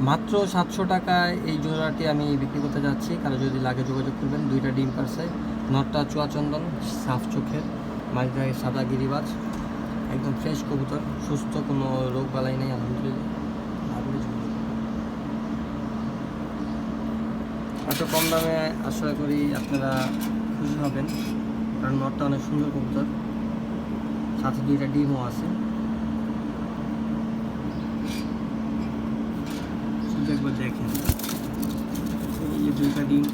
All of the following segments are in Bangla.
মাত্র সাতশো টাকায় এই জোড়াটি আমি বিক্রি করতে যাচ্ছি। কারও যদি লাগে যোগাযোগ করবেন, দুইটা ডিম পারছে। নটটা চুয়াচন্দন, সাফ চোখের মাঝে সাদা গিরিবাজ, একদম ফ্রেশ কবুতর, সুস্থ, কোনো রোগ বালাই নেই, আলহামদুলিল্লাহ। এত কম দামে আশা করি আপনারা খুশি হবেন। কারণ নটটা অনেক সুন্দর কবুতর। সাথে দুইটা ডিমও আছে। একবার দেখেন। এই যে দুইটা ডিম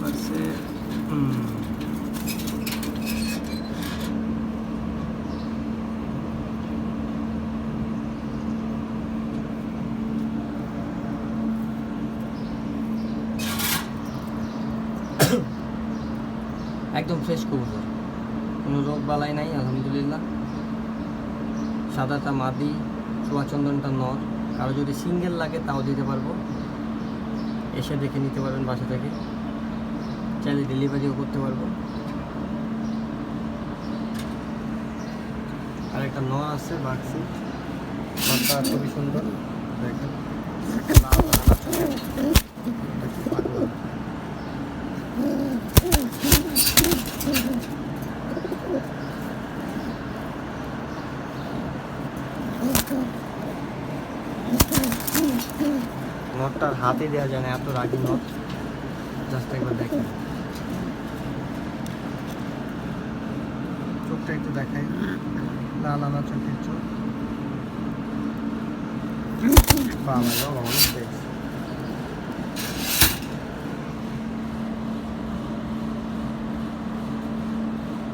একদম ফ্রেশ কবুতর। কোনো রোগ বালাই নাই, আলহামদুলিল্লাহ। সাদাটা মাদি, চুয়াচন্দনটা নর। কারও যদি সিঙ্গেল লাগে, তাও দিতে পারব। এসে দেখে নিতে পারবেন বাসা থেকে। চাইলে ডেলিভারিও করতে পারব। আর একটা নর আছে, বাক্সি। নরটা খুবই সুন্দর, দেখেন। নটটার হাতে দেওয়া যায় না, এত রাগি নট। জাস্ট একবার দেখেন। চোখটা একটু দেখাই। লাল আনা চোখের চোখ। বাবা